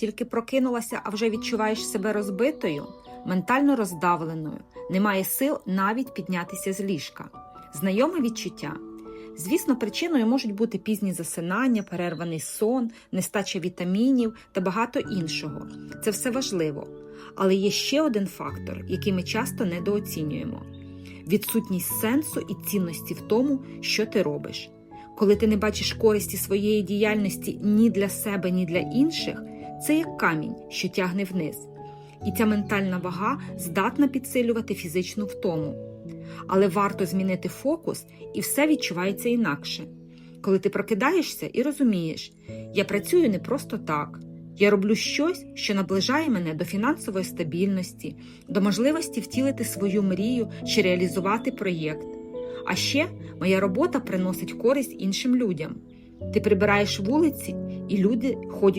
тільки прокинулася, а вже відчуваєш себе розбитою, ментально роздавленою, немає сил навіть піднятися з ліжка. Знайоме відчуття. Звісно, причиною можуть бути пізні засинання, перерваний сон, нестача вітамінів та багато іншого. Це все важливо. Але є ще один фактор, який ми часто недооцінюємо: відсутність сенсу і цінності в тому, що ти робиш. Коли ти не бачиш користі своєї діяльності ні для себе, ні для інших, це як камінь, що тягне вниз. І ця ментальна вага здатна підсилювати фізичну втому. Але варто змінити фокус, і все відчувається інакше. Коли ти прокидаєшся і розумієш, я працюю не просто так. Я роблю щось, що наближає мене до фінансової стабільності, до можливості втілити свою мрію чи реалізувати проєкт. А ще моя робота приносить користь іншим людям. Ти прибираєш вулиці, і люди ходять